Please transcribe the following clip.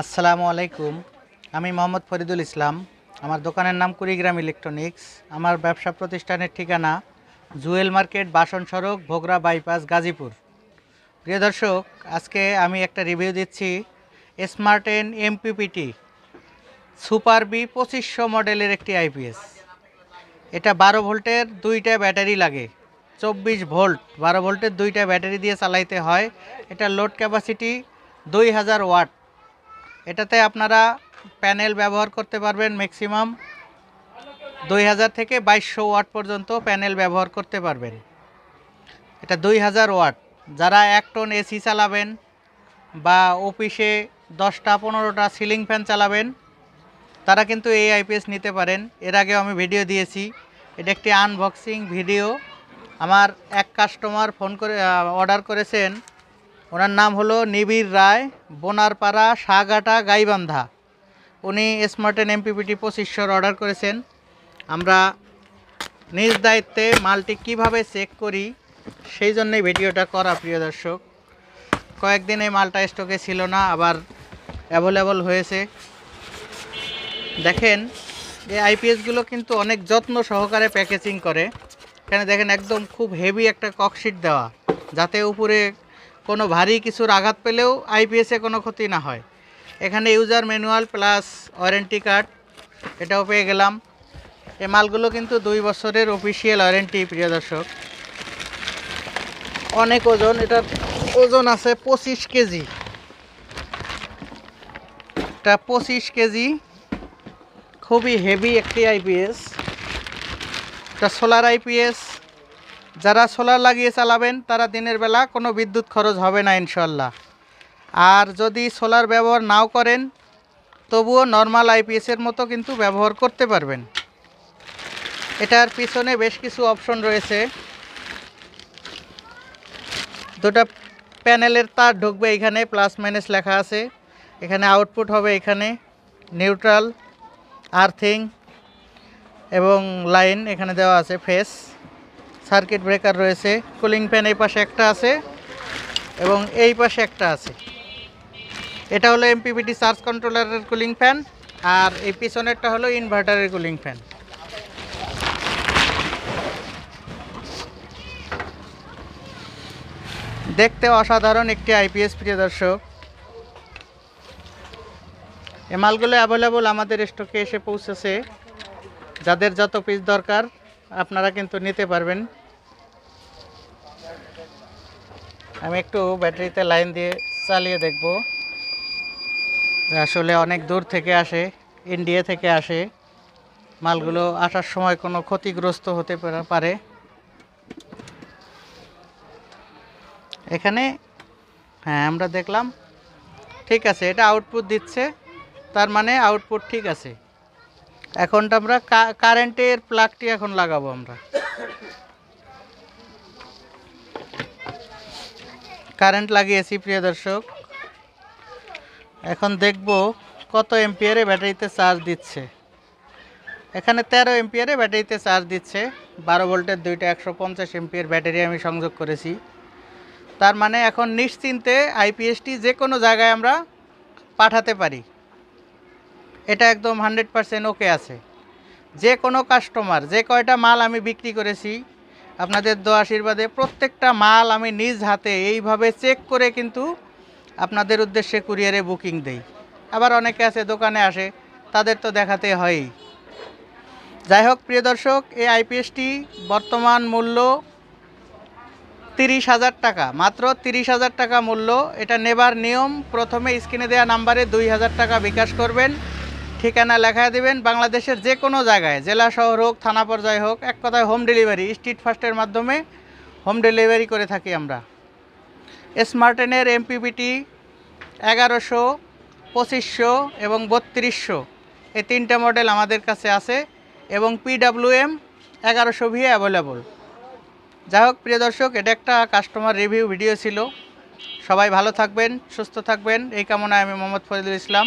আসসালামু আলাইকুম। আমি মোহাম্মদ ফরিদুল ইসলাম। আমার দোকানের নাম কুড়িগ্রাম ইলেকট্রনিক্স। আমার ব্যবসা প্রতিষ্ঠানের ঠিকানা জুয়েল মার্কেট, বাসন সড়ক, ভোগরা বাইপাস, গাজীপুর। প্রিয় দর্শক, আজকে আমি একটা রিভিউ দিচ্ছি smart N MPPT super B পঁচিশশো মডেলের একটি আইপিএস। এটা বারো ভোল্টের দুইটা ব্যাটারি লাগে। চব্বিশ ভোল্ট, বারো ভোল্টের দুইটা ব্যাটারি দিয়ে চালাইতে হয়। এটা লোড ক্যাপাসিটি দুই হাজার ওয়াট। এটাতে আপনারা প্যানেল ব্যবহার করতে পারবেন ম্যাক্সিমাম দুই হাজার থেকে বাইশশো ওয়াট পর্যন্ত প্যানেল ব্যবহার করতে পারবেন। এটা দুই হাজার ওয়াট। যারা এক টন এসি চালাবেন বা অফিসে দশটা, পনেরোটা সিলিং ফ্যান চালাবেন, তারা কিন্তু এই আইপিএস নিতে পারেন। এর আগেও আমি ভিডিও দিয়েছি। এটা একটি আনবক্সিং ভিডিও। আমার এক কাস্টমার ফোন করে অর্ডার করেছেন। ওনার নাম হলো নিবিড় রায়, বোনারপাড়া, সাগাটা, গাইবান্ধা। উনি স্মার্টেন এমপিপিটি পঁচিশশোর অর্ডার করেছেন। আমরা নিজ দায়িত্বে মালটি কীভাবে চেক করি, সেই জন্যই ভিডিওটা করা, প্রিয় দর্শক। কয়েকদিন এই মালটা স্টকে ছিল না, আবার অ্যাভেলেবল হয়েছে। দেখেন, এই আইপিএসগুলো কিন্তু অনেক যত্ন সহকারে প্যাকেজিং করে। এখানে দেখেন একদম খুব হেভি একটা ককশিট দেওয়া, যাতে উপরে কোনো ভারী কিছুর আঘাত পেলেও আইপিএসে কোনো ক্ষতি না হয়। এখানে user manual plus warranty card, এটাও পেয়ে গেলাম। এই মালগুলো কিন্তু দুই বছরের অফিসিয়াল ওয়ারেন্টি, প্রিয় দর্শক। অনেক ওজন, এটার ওজন আছে পঁচিশ কেজি। এটা পঁচিশ কেজি, খুবই হেভি একটি আইপিএস। এটা সোলার আইপিএস যারা সোলার লাগিয়ে চালাবেন, তারা দিনের বেলা কোনো বিদ্যুৎ খরচ হবে না ইনশাল্লাহ আর যদি সোলার ব্যবহার নাও করেন, তবুও নর্মাল আইপিএসের মতো কিন্তু ব্যবহার করতে পারবেন। এটার পিছনে বেশ কিছু অপশন রয়েছে। দুটা প্যানেলের তার ঢুকবে এখানে, প্লাস মাইনাস লেখা আছে। এখানে আউটপুট হবে এখানে, নিউট্রাল, আর্থিং এবং লাইন এখানে দেওয়া আছে, ফেস। সার্কিট ব্রেকার রয়েছে। কুলিং ফ্যান এই পাশে একটা আছে এবং এই পাশে একটা আছে। এটা হলো এমপিপিটি চার্জ কন্ট্রোলারের কুলিং ফ্যান আর এই পিছনেরটা হলো ইনভার্টারের কুলিং ফ্যান। দেখতে অসাধারণ একটি আইপিএস প্রিয় দর্শক। এ মালগুলো অ্যাভেলেবল আমাদের স্টকে এসে পৌঁছেছে। যাদের যত পিস দরকার আপনারা কিন্তু নিতে পারবেন। আমি একটু ব্যাটারিতে লাইন দিয়ে চালিয়ে দেখব। আসলে অনেক দূর থেকে আসে, ইন্ডিয়া থেকে আসে। মালগুলো আসার সময় কোনো ক্ষতিগ্রস্ত হতে পারে এখানে হ্যাঁ আমরা দেখলাম। ঠিক আছে, এটা আউটপুট দিচ্ছে। তার মানে আউটপুট ঠিক আছে। এখন আমরা কারেন্টের প্লাগটি এখন লাগাবো আমরা। কারেন্ট লাগিয়েছি, প্রিয় দর্শক। এখন দেখব কত এম্পিয়ারে ব্যাটারিতে চার্জ দিচ্ছে। এখানে তেরো এম্পিয়ারে ব্যাটারিতে চার্জ দিচ্ছে। বারো ভোল্টের দুইটা একশো পঞ্চাশ এম্পিয়ার ব্যাটারি আমি সংযোগ করেছি। তার মানে এখন নিশ্চিন্তে আইপিএসটি যে কোনো জায়গায় আমরা পাঠাতে পারি। এটা একদম হান্ড্রেড পারসেন্ট ওকে আছে। যে কোনো কাস্টমার, যে কয়টা মাল আমি বিক্রি করেছি, আপনাদের দো আশীর্বাদে প্রত্যেকটা মাল আমি নিজ হাতে এইভাবে চেক করে কিন্তু আপনাদের উদ্দেশ্যে কুরিয়ারে বুকিং দেই। আবার অনেকে আছে দোকানে আসে, তাদের তো দেখাতে হয়ই। যাই হোক, প্রিয় দর্শক, এই আইপিএসটি বর্তমান মূল্য তিরিশ হাজার টাকা, মাত্র তিরিশ হাজার টাকা মূল্য। এটা নেবার নিয়ম, প্রথমে স্ক্রিনে দেওয়া নাম্বারে দুই হাজার টাকা বিকাশ করবেন। ঠিকানা লেখা দেবেন বাংলাদেশের যে কোনো জায়গায়, জেলা শহর হোক, থানা পর্যায়ে হোক, এক কথায় হোম ডেলিভারি স্ট্রিট ফাস্টের মাধ্যমে হোম ডেলিভারি করে থাকি আমরা। স্মার্টেনের এমপিবিটি এগারোশো, পঁচিশশো এবং বত্রিশশো, এই তিনটে মডেল আমাদের কাছে আছে এবং পিডাব্লিউএম এগারোশো ভি অ্যাভেলেবল যাই হোক, প্রিয় দর্শক, এটা একটা কাস্টমার রিভিউ ভিডিও ছিল। সবাই ভালো থাকবেন, সুস্থ থাকবেন। এই কামনায় আমি মোহাম্মদ ফরিদুল ইসলাম।